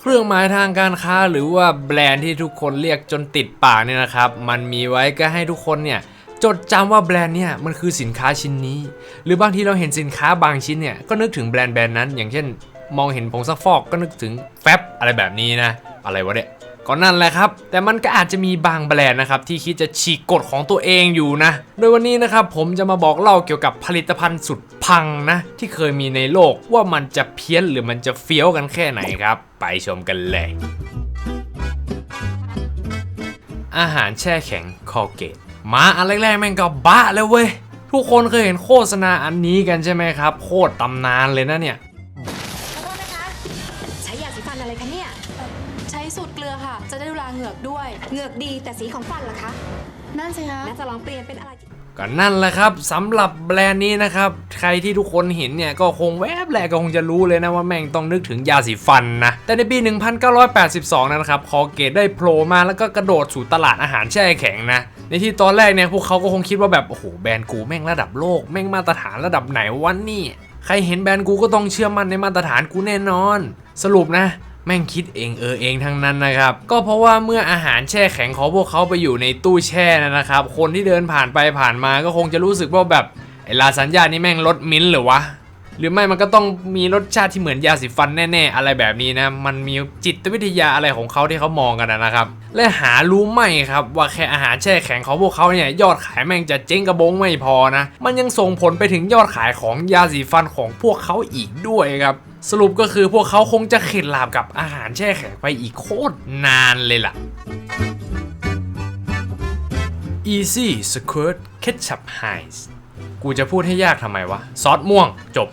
เครื่องหมายทางการค้าหรือว่าแบรนด์ที่ทุกคนเรียกจนติดปากเนี่ยนะครับ มันมีไว้ก็ให้ทุกคนเนี่ยจดจำว่าแบรนด์เนี่ยมันคือสินค้าชิ้นนี้ หรือบางทีเราเห็นสินค้าบางชิ้นเนี่ยก็นึกถึงแบรนด์แบรนด์นั้น อย่างเช่น มองเห็นผงซักฟอกก็นึกถึงแฟบอะไรแบบนี้นะ อะไรวะเนี่ย ก็นั่นแหละครับ แต่มันก็อาจจะมีบางแบรนด์นะครับที่คิดจะฉีกกฎของตัวเองอยู่นะ โดยวันนี้นะครับผมจะมาบอกเล่าเกี่ยวกับผลิตภัณฑ์สุดพังนะ ที่เคยมีในโลกว่ามันจะเพี้ยนหรือมันจะเฟี้ยวกันแค่ไหนครับ ไปชมกันเลย อาหารแช่แข็งคอเกตมาอันแรกๆแม่งก็บ้าแล้วเว้ยทุกคนเคยเห็นโฆษณาอันนี้กันใช่ไหมครับ โคตรตำนานเลยนะเนี่ย เหงือกด้วย เหงือกดีแต่สีของฟันล่ะคะนั่นสิคะน่าจะลองเปลี่ยนเป็นอะไรที่ ก็นั่นแหละครับสำหรับแบรนด์นี้นะครับ ใครที่ทุกคนเห็นเนี่ย ก็คงแวบแรกก็คงจะรู้เลยนะว่าแม่งต้องนึกถึงยาสีฟันนะ แต่ในปี 1982 นะครับคอเกตได้โผล่มาแล้วก็กระโดดสู่ตลาดอาหารแช่แข็งนะ ในที่ตอนแรกเนี่ย พวกเขาก็คงคิดว่าแบบ โอ้โห แบรนด์กูแม่งระดับโลก แม่งมาตรฐานระดับไหนวันนี่ใครเห็นแบรนด์กูก็ต้องเชื่อมั่นในมาตรฐานกูแน่นอน สรุปนะ แม่งคิดเองเออเองทั้งนั้นนะครับ ก็เพราะว่าเมื่ออาหารแช่แข็งของพวกเขาไปอยู่ในตู้แช่นะครับ คนที่เดินผ่านไปผ่านมาก็คงจะรู้สึกว่าแบบไอลาสัญญานี่แม่งรสมิ้นหรือวะหรือไม่มันก็ต้องมีรสชาติที่เหมือนยาสีฟันแน่ ๆ อะไรแบบนี้นะ มันมีจิตวิทยาอะไรของเขาที่เขามองกันนะครับ และหารู้ไหมครับ ว่าแค่อาหารแช่แข็งของพวกเขาเนี่ยยอดขายแม่งจะเจ๊งกระบงไม่พอนะ มันยังส่งผลไปถึงยอดขายของยาสีฟันของพวกเขาอีกด้วยครับ สรุปก็คือพวกเขาคงจะเข็ดหลาบกับอาหารแช่แข็งไปอีกโคตรนานเลยล่ะ Easy Squirt Ketchup Heinz กูจะพูดให้ยากทำไมวะ ซอสม่วงจบ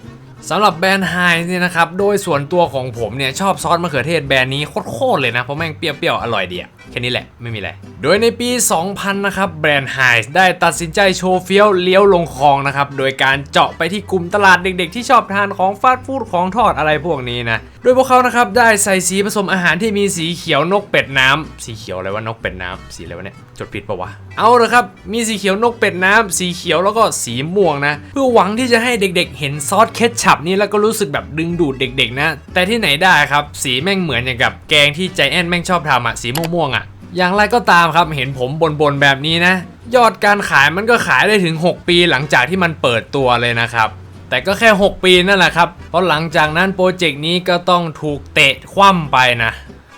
สำหรับแบรนด์ไฮเนี่ยนะครับ โดยส่วนตัวของผมเนี่ย ชอบซอสมะเขือเทศแบรนด์นี้โคตรๆเลยนะ เพราะแม่งเปรี้ยวๆ อร่อยดีอะ แค่นี้แหละไม่มีอะไร โดยในปี 2000 นะครับ แบรนด์ไฮได้ตัดสินใจโชว์เฟี้ยวเลี้ยวลงคลองนะครับ โดยการเจาะไปที่กลุ่มตลาดเด็กๆ ที่ชอบทานของฟาสต์ฟู้ดของทอดอะไรพวกนี้นะ โดยพวกเขานะครับได้ใส่สีผสมอาหารที่มีสีเขียวนกเป็ดน้ำสีเขียวอะไรวะนกเป็ดน้ำสีอะไรวะเนี่ยจดผิดปะวะเอาเลยครับมีสีเขียวนกเป็ดน้ำสีเขียวแล้วก็สีม่วงนะเพื่อหวังที่จะให้เด็กๆ เห็นซอสเคชัพนี่แล้วก็รู้สึกแบบดึงดูดเด็ก ๆ นะ แต่ที่ไหนได้ครับสีแม่งเหมือนอย่างกับแกงที่ใจแอนแม่งชอบทำอะสีม่วงๆอะ อย่างไรก็ตามครับเห็นผมบนๆแบบนี้นะ ยอดการขายมันก็ขายได้ถึง 6 ปีหลังจากที่มันเปิดตัวเลยนะครับ แต่ก็แค่ 6 ปีนั่นแหละครับ เพราะหลังจากนั้นโปรเจกต์นี้ก็ต้องถูกเตะคว่ำไปนะ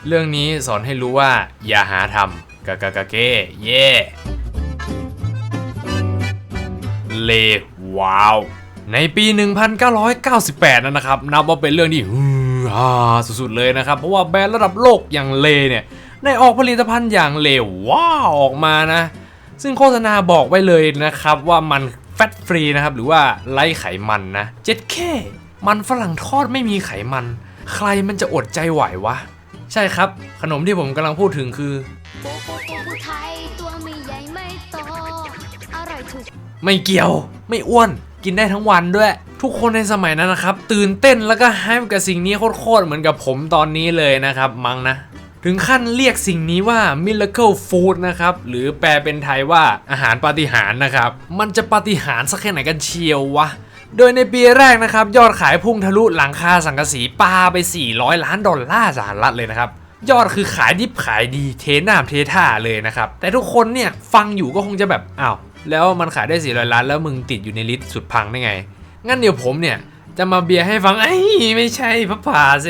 เรื่องนี้สอนให้รู้ว่าอย่าหาทำกะกะกะเกเย่เลว้าวในปี 1998นั่นนะครับ นับว่าเป็นเรื่องที่ฮือฮาสุดๆเลยนะครับ เพราะว่าแบรนด์ระดับโลกอย่างเลเนี่ย ได้ออกผลิตภัณฑ์อย่างเลวว้าออกมานะ ซึ่งโฆษณาบอกไว้เลยนะครับว่ามันแฟตฟรีนะครับ หรือว่าไร้ไขมันนะเจ็ดแค่มันฝรั่งทอดไม่มีไขมัน ใครมันจะอดใจไหววะ ใช่ครับ ขนมที่ผมกำลังพูดถึงคือ ไม่เกี่ยว ไม่อ้วน กินได้ทั้งวันด้วย ทุกคนในสมัยนั้นนะครับ ตื่นเต้นแล้วก็แฮปกับสิ่งนี้โคตรๆเหมือนกับผมตอนนี้เลยนะครับ มั้งนะ ถึงขั้นเรียกสิ่งนี้ว่า miracle food นะครับ หรือแปลเป็นไทยว่าอาหารปาฏิหาริย์นะครับ มันจะปาฏิหาริย์สักแค่ไหนกันเชียววะโดยในปีแรกนะครับ ยอดขายพุ่งทะลุหลังคาสังกะสีปาไป 400 ล้านดอลลาร์สหรัฐเลยนะครับ ยอดคือขายดิบขายดีเทน้ำเทท่าเลยนะครับ แต่ทุกคนเนี่ยฟังอยู่ก็คงจะแบบอ้าวแล้วมันขายได้ 400 ล้านแล้วมึงติดอยู่ในลิสต์สุดพังได้ไง งั้นเดี๋ยวผมเนี่ยจะมาเบียร์ให้ฟังไอ้ไม่ใช่พระผาเซ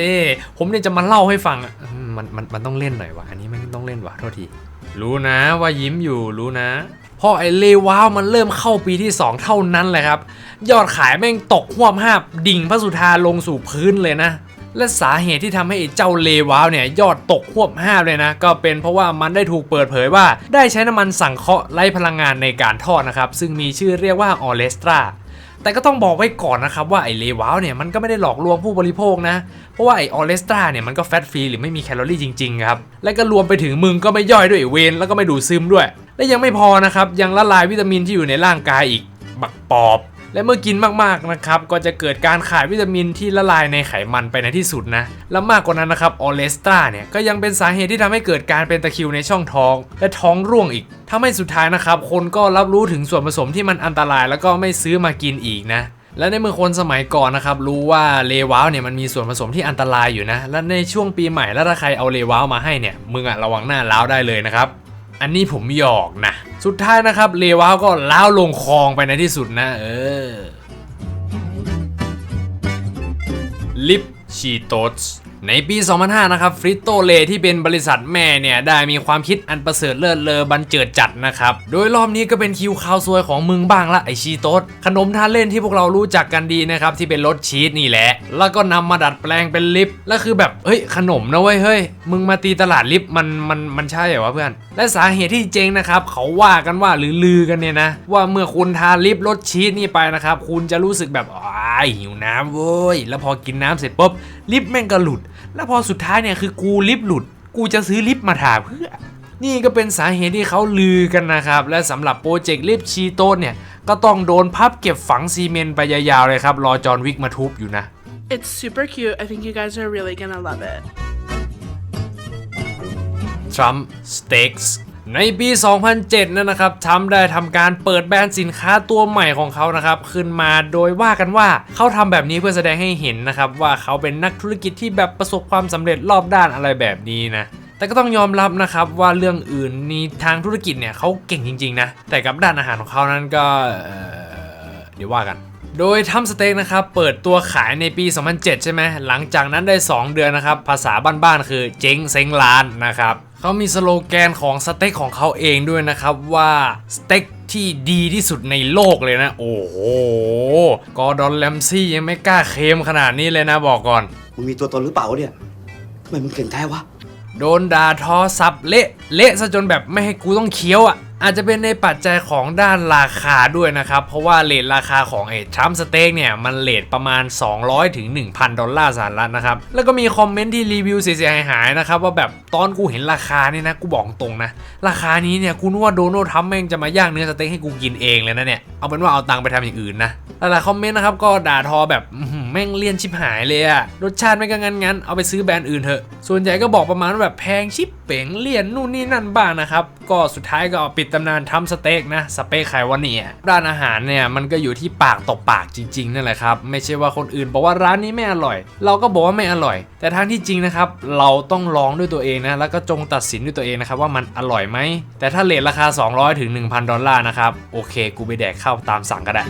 ผมเนี่ยจะมาเล่าให้ฟังอื มมันมันมันต้องเล่นหน่อยวะอันนี้ไม่ต้องเล่นวะโทษที รู้นะว่ายิ้มอยู่รู้นะพอไอ้เลว้าวมันเริ่มเข้าปีที่ 2 เท่านั้นแหละครับ ยอดขายแม่งตกห่วมห้าบดิ่งพระสุธาลงสู่พื้นเลยนะ และสาเหตุที่ทำให้ไอ้เจ้าเลว้าวเนี่ยยอดตกควบห้าบเลยนะ ก็เป็นเพราะว่ามันได้ถูกเปิดเผยว่า ได้ใช้น้ำมันสังเคราะห์ไร้พลังงานในการทอดนะครับ ซึ่งมีชื่อเรียกว่าออเลสตรา แต่ก็ต้องบอกไว้ก่อนนะครับว่าไอ้เลว้าวเนี่ยมันก็ไม่ได้หลอกลวงผู้บริโภคนะ เพราะว่าไอ้ออเลสตราเนี่ยมันก็แฟตฟรีหรือไม่มีแคลอรี่จริงๆครับ และก็รวมไปถึงมึงก็ไม่ย่อยด้วยเวนแล้วก็ไม่ดูดซึมด้วย และยังไม่พอนะครับยังละลายวิตามินที่อยู่ในร่างกายอีก บักปอบ และเมื่อกินมากๆนะครับก็จะเกิดการขาดวิตามินที่ละลายในไขมันไปในที่สุดนะและมากกว่านั้นนะครับออเลสตราเนี่ยก็ยังเป็นสาเหตุที่ทำให้เกิดการเป็นตะคริวในช่องท้อง และท้องร่วงอีกทำให้สุดท้ายนะครับคนก็รับรู้ถึงส่วนผสมที่มันอันตราย แล้วก็ไม่ซื้อมากินอีกนะและในเมื่อคนสมัยก่อนนะครับรู้ว่าเลวาวเนี่ยมันมีส่วนผสมที่อันตรายอยู่นะ และในช่วงปีใหม่แล้วถ้าใครเอาเลวาวมาให้เนี่ยมึงอะระวังหน้าล้าวได้เลยนะครับ อันนี้ผมหยอกนะ สุดท้ายนะครับเลวาวก็ล้าวลงคลองไปในที่สุดนะ เออ ลิปชีโตส ในปี 2005 นะครับฟริตโตเลที่เป็นบริษัทแม่เนี่ย ได้มีความคิดอันประเสริฐเลิศเลอบันเจิดจัดนะครับ โดยรอบนี้ก็เป็นคิวข่าวซวยของมึงบ้างละไอชีโตสขนมทานเล่นที่พวกเรารู้จักกันดีนะครับ ที่เป็นรสชีสนี่แหละ แล้วก็นำมาดัดแปลงเป็นลิปแล้วคือแบบ เฮ้ย ขนมนะเว้ยเฮ้ย มึงมาตีตลาดลิปมันมันมันใช่เหรอวะเพื่อน และสาเหตุที่เจ๊งนะครับเขาว่ากันว่าหรือลือกันเนี่ยนะว่าเมื่อคุณทานลิปรสชีสนี่ไปนะครับคุณจะรู้สึกแบบอ้ายหิวน้ำเว้ยแล้วพอกินน้ำเสร็จปุ๊บลิปแม่งก็หลุดแล้วพอสุดท้ายเนี่ยคือกูลิปหลุด กูจะซื้อลิปมาทาเพื่อ นี่ก็เป็นสาเหตุที่เขาลือกันนะครับ และสำหรับโปรเจกต์ลิปชีโต้เนี่ย ก็ต้องโดนพับเก็บฝังซีเมนต์ไปยาวๆเลยครับ รอจอห์นวิกมาทุบอยู่นะ It's super cute. I think you guys are really gonna love it. Trump Steaks ในปี 2007 นั่นนะครับทรัมได้ทำการเปิดแบรนด์สินค้าตัวใหม่ของเขานะครับ ขึ้นมาโดยว่ากันว่าเขาทำแบบนี้เพื่อแสดงให้เห็นนะครับ ว่าเขาเป็นนักธุรกิจที่แบบประสบความสำเร็จรอบด้านอะไรแบบนี้นะแต่ก็ต้องยอมรับนะครับว่าเรื่องอื่นนี่ทางธุรกิจเนี่ยเขาเก่งจริงๆนะแต่กับด้านอาหารของเขานั้นก็เดี๋ยวว่ากันโดยทำสเต็กนะครับ เปิดตัวขายในปี 2007 ใช่ไหม หลังจากนั้นได้ 2 เดือนนะครับ ภาษาบ้านๆคือเจ๊งเซ็งร้านนะครับ เขามีสโลแกนของสเต็กของเขาเองด้วยนะครับว่าสเต็กที่ดีที่สุดในโลกเลยนะ โอ้โหกอร์ดอนแลมซี่ยังไม่กล้าเคลมขนาดนี้เลยนะบอกก่อนมึงมีตัวตนหรือเปล่าเนี่ยทำไมมึงเก่งแท้วะ โดนด่าทอซับเละเละซะจนแบบไม่ให้กูต้องเคี้ยวอะอาจจะเป็นในปัจจัยของด้านราคาด้วยนะครับ เพราะว่าเลทราคาของไอ้ทรัมสเต็กเนี่ย มันเลทประมาณ 200ถึง1,000 ดอลลาร์สหรัฐนะครับ แล้วก็มีคอมเมนต์ที่รีวิวเสียหายๆนะครับ ว่าแบบตอนกูเห็นราคาเนี่ยนะ กูบอกตรงนะ ราคานี้เนี่ย กูนึกว่าโดนัลด์ทรัมป์แม่งจะมาย่างเนื้อสเต็กให้กูกินเองเลยนะเนี่ย เอาเป็นว่าเอาตังค์ไปทำอย่างอื่นนะหลายๆคอมเมนต์นะครับก็ด่าทอแบบ แม่งเลี่ยนชิบหายเลยอะรสชาติไม่ก็งั้นๆเอาไปซื้อแบรนด์อื่นเถอะ ส่วนใหญ่ก็บอกประมาณว่าแบบแพงชิบเป๋งเลี่ยนนู่นนี่นั่นบ้างนะครับ ก็สุดท้ายก็ปิดตำนานทำสเต็กนะ สเปคใครวะเนี่ยร้านอาหารเนี่ยมันก็อยู่ที่ปากต่อปากจริง ๆนั่นแหละครับไม่ใช่ว่าคนอื่นบอกว่าร้านนี้ไม่อร่อย เราก็บอกว่าไม่อร่อย แต่ทางที่จริงนะครับเราต้องลองด้วยตัวเองนะแล้วก็จงตัดสินด้วยตัวเองนะครับว่ามันอร่อยไหมแต่ถ้าเลทราคา 200ถึง1,000 ดอลลาร์นะครับโอเค กูไปแดกข้าวตามสั่งก็ได้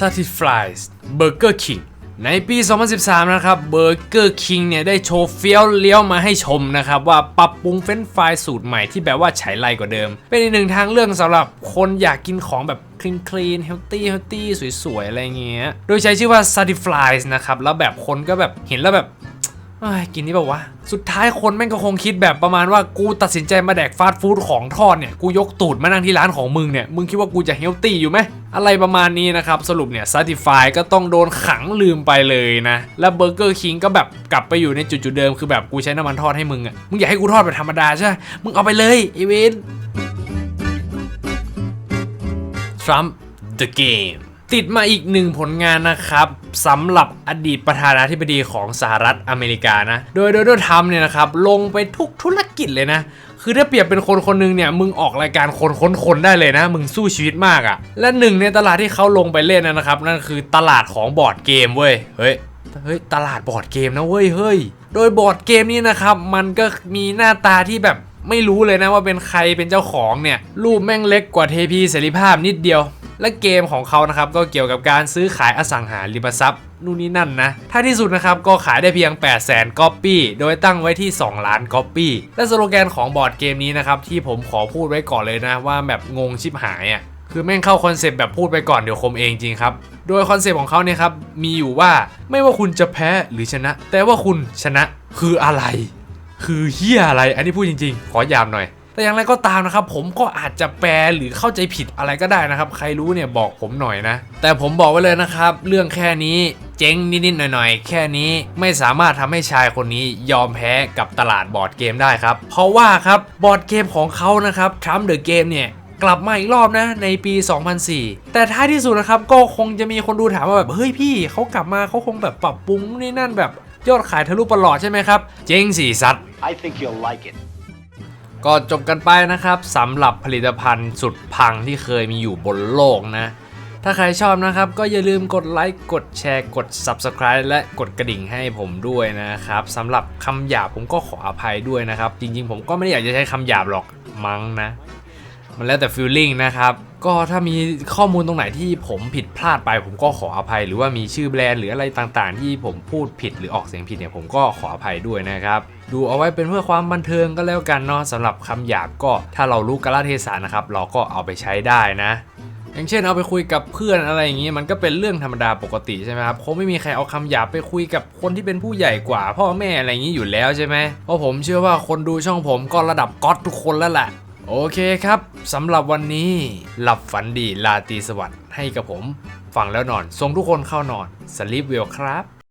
Satisfies Burger King ในปี 2013 นะครับ Burger King เนี่ยได้โชว์เฟี้ยวเลี้ยวมาให้ชมนะครับ ว่าปรับปรุงเฟรนฟรายสูตรใหม่ที่แบบว่าฉายไลกว่าเดิม เป็นอีกหนึ่งทางเลือกสำหรับคนอยากกินของแบบคลีนคลีนเฮลตี้เฮลตี้สวย ๆ อะไรเงี้ย โดยใช้ชื่อว่า Satisfies นะครับ แล้วแบบคนก็แบบเห็นแล้วแบบ กินนี่แบบวะ สุดท้ายคนแม่งก็คงคิดแบบประมาณว่ากูตัดสินใจมาแดกฟาสต์ฟู้ดของทอดเนี่ย กูยกตูดมานั่งที่ร้านของมึงเนี่ย มึงคิดว่ากูจะเฮลตี้อยู่ไหมอะไรประมาณนี้นะครับ สรุปเนี่ยซ t ติฟายก็ต้องโดนขังลืมไปเลยนะ แล้วเบอร์เกอร์คิงก็แบบกลับไปอยู่ในจุดจุดๆเดิมคือแบบกูใช้น้ำมันทอดให้มึงอะมึงอยากให้กูทอดแบบธรรมดาใช่ไหมมึงเอาไปเลยไอเวน Trump the Game ติดมาอีกหนึ่งผลงานนะครับสำหรับอดีตประธานาธิบดีของสหรัฐอเมริกานะ โดยโดนัลด์ทรัมป์เนี่ยนะครับลงไปทุกธุรกิจเลยนะคือถ้าเปรียบเป็นคนคนหนึงเนี่ยมึงออกรายการคนค้นคนได้เลยนะ มึงสู้ชีวิตมากอะ่ะ และหนึ่งในตลาดที่เขาลงไปเล่นนะครับ นั่นคือตลาดของบอร์ดเกมเว้ยเฮ้ยเฮ้ยตลาดบอร์ดเกมนะเว้ยเฮ้ย โดยบอร์ดเกมนี้นะครับ มันก็มีหน้าตาที่แบบ ไม่รู้เลยนะว่าเป็นใครเป็นเจ้าของเนี่ย รูปแม่งเล็กกว่าเทพีเสรีภาพนิดเดียว และเกมของเขานะครับก็เกี่ยวกับการซื้อขายอสังหาริมทรัพย์นู่นนี่นั่นนะ ถ้าที่สุดนะครับก็ขายได้เพียง 8 0 0 0 0 0ก๊อปปี้ โดยตั้งไว้ที่ 2 ล้านก๊อปปี้ และสโลแกนของบอร์ดเกมนี้นะครับที่ผมขอพูดไว้ก่อนเลยนะว่าแบบงงชิบหายอะคือแม่งเข้าคอนเซปต์แบบพูดไปก่อนเดี๋ยวคมเองจริงครับ โดยคอนเซปต์ของเขาเนี่ยครับมีอยู่ว่าไม่ว่าคุณจะแพ้หรือชนะ แต่ว่าคุณชนะคืออะไร คือเฮียอะไร อันนี้พูดจริง ๆ ขอยามหน่อย แต่อย่างไรก็ตามนะครับ ผมก็อาจจะแปลหรือเข้าใจผิดอะไรก็ได้นะครับ ใครรู้เนี่ยบอกผมหน่อยนะ แต่ผมบอกไว้เลยนะครับ เรื่องแค่นี้เจ๊งนิดๆหน่อยๆ แค่นี้ไม่สามารถทำให้ชายคนนี้ยอมแพ้กับตลาดบอร์ดเกมได้ครับ เพราะว่าครับบอร์ดเกมของเขานะครับ Trump the Game เนี่ยกลับมาอีกรอบนะในปี 2004 แต่ท้ายที่สุดนะครับก็คงจะมีคนดูถามว่าแบบ เฮ้ยพี่เขากลับมาเขาคงแบบปรับปรุงนี่นั่นแบบ ยอดขายทะลุประหลอดใช่ไหมครับ เจ๊งสี่ซัด I think you'll like it ก็จบกันไปนะครับสำหรับผลิตภัณฑ์สุดพังที่เคยมีอยู่บนโลกนะ ถ้าใครชอบนะครับ ก็อย่าลืมกดไลค์กดแชร์กด Subscribe และกดกระดิ่งให้ผมด้วยนะครับสำหรับคำหยาบผมก็ขออภัยด้วยนะครับ จริงๆ ผมก็ไม่ได้อยากจะใช้คำหยาบหรอกมั้งนะ มันแล้วแต่ฟีลลิ่งนะครับก็ถ้ามีข้อมูลตรงไหนที่ผมผิดพลาดไป ผมก็ขออภัย หรือว่ามีชื่อแบรนด์หรืออะไรต่างๆ ที่ผมพูดผิดหรือออกเสียงผิดเนี่ยผมก็ขออภัยด้วยนะครับ ดูเอาไว้เป็นเพื่อความบันเทิงก็แล้วกันเนาะสำหรับคำหยาบก็ถ้าเรารู้กาลเทศะนะครับ เราก็เอาไปใช้ได้นะอย่างเช่นเอาไปคุยกับเพื่อนอะไรอย่างงี้มันก็เป็นเรื่องธรรมดาปกติใช่ไหมครับคงไม่มีใครเอาคำหยาบไปคุยกับคนที่เป็นผู้ใหญ่กว่า พ่อแม่อะไรอย่างงี้อยู่แล้วใช่ไหมเพราะผมเชื่อว่าคนดูช่องผมก็ระดับก๊อตทุกคนแล้วแหละ โอเคครับสำหรับวันนี้ หลับฝันดีลาตีสวัสดิ์ให้กับผม ฟังแล้วนอนส่งทุกคนเข้านอนสลิปเวลครับ